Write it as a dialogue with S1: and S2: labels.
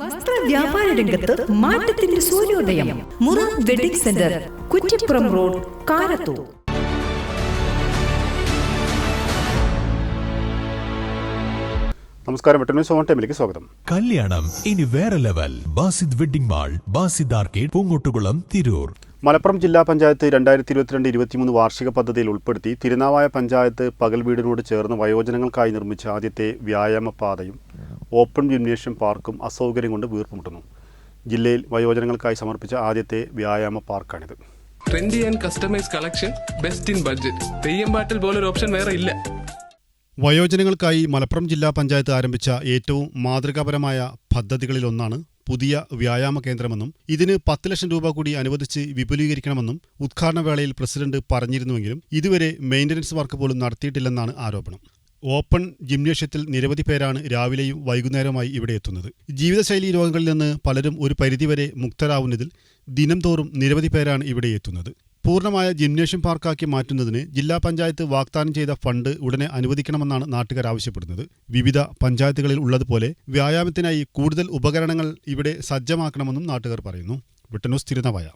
S1: വസ്ത്ര വ്യാപാര രംഗത്ത് മാറ്റത്തിന്റെ സൂര്യോദയം. Mura wedding centre Kuttippuram road Karathur.
S2: നമസ്കാരം. ടൈമിലേക്ക് സ്വാഗതം.
S3: കല്യാണം ഇനി വേറെ level. Basid wedding mall Basid arcade Poongottukulam Tirur.
S2: Malappuram ജില്ലാ പഞ്ചായത്ത് രണ്ടായിരത്തി ഇരുപത്തിരണ്ട് ഇരുപത്തിമൂന്ന് വാർഷിക പദ്ധതിയിൽ ഉൾപ്പെടുത്തി തിരുനാവായ പഞ്ചായത്ത് പകൽ വീടിനോട് ചേർന്ന് വയോജനങ്ങൾക്കായി നിർമ്മിച്ച ആദ്യത്തെ വ്യായാമ പാതയും ഓപ്പൺ ജിംനേഷ്യം പാർക്കും അസൗകര്യം കൊണ്ട് വീർപ്പുമുട്ടുന്നു. ജില്ലയിൽ വയോജനങ്ങൾക്കായി സമർപ്പിച്ച ആദ്യത്തെ വ്യായാമ പാർക്കാണിത്.
S4: Trendy and customise collection best in budget പാട്ടിൽ പോലൊരു ഓപ്ഷൻ വേറെ ഇല്ല.
S2: വയോജനങ്ങൾക്കായി മലപ്പുറം ജില്ലാ പഞ്ചായത്ത് ആരംഭിച്ച ഏറ്റവും മാതൃകാപരമായ പദ്ധതികളിലൊന്നാണ് പുതിയ വ്യായാമ കേന്ദ്രമെന്നും ഇതിന് പത്ത് ലക്ഷം രൂപ കൂടി അനുവദിച്ച് വിപുലീകരിക്കണമെന്നും ഉദ്ഘാടന വേളയിൽ പ്രസിഡന്റ് പറഞ്ഞിരുന്നുവെങ്കിലും ഇതുവരെ മെയിന്റനൻസ് വർക്ക് പോലും നടത്തിയിട്ടില്ലെന്നാണ് ആരോപണം. ഓപ്പൺ ജിംനേഷ്യത്തിൽ നിരവധി പേരാണ് രാവിലെയും വൈകുന്നേരവുമായി ഇവിടെ എത്തുന്നത്. ജീവിതശൈലി രോഗങ്ങളിൽ നിന്ന് പലരും ഒരു പരിധിവരെ മുക്തരാവുന്നതിൽ ദിനംതോറും നിരവധി പേരാണ് ഇവിടെ എത്തുന്നത്. പൂർണമായ ജിംനേഷ്യം പാർക്കാക്കി മാറ്റുന്നതിന് ജില്ലാ പഞ്ചായത്ത് വാഗ്ദാനം ചെയ്ത ഫണ്ട് ഉടനെ അനുവദിക്കണമെന്നാണ് നാട്ടുകാർ ആവശ്യപ്പെടുന്നത്. വിവിധ പഞ്ചായത്തുകളിൽ ഉള്ളതുപോലെ വ്യായാമത്തിനായി കൂടുതൽ ഉപകരണങ്ങൾ ഇവിടെ സജ്ജമാക്കണമെന്നും നാട്ടുകാർ പറയുന്നു. വിട്ടനു തിരുനവായ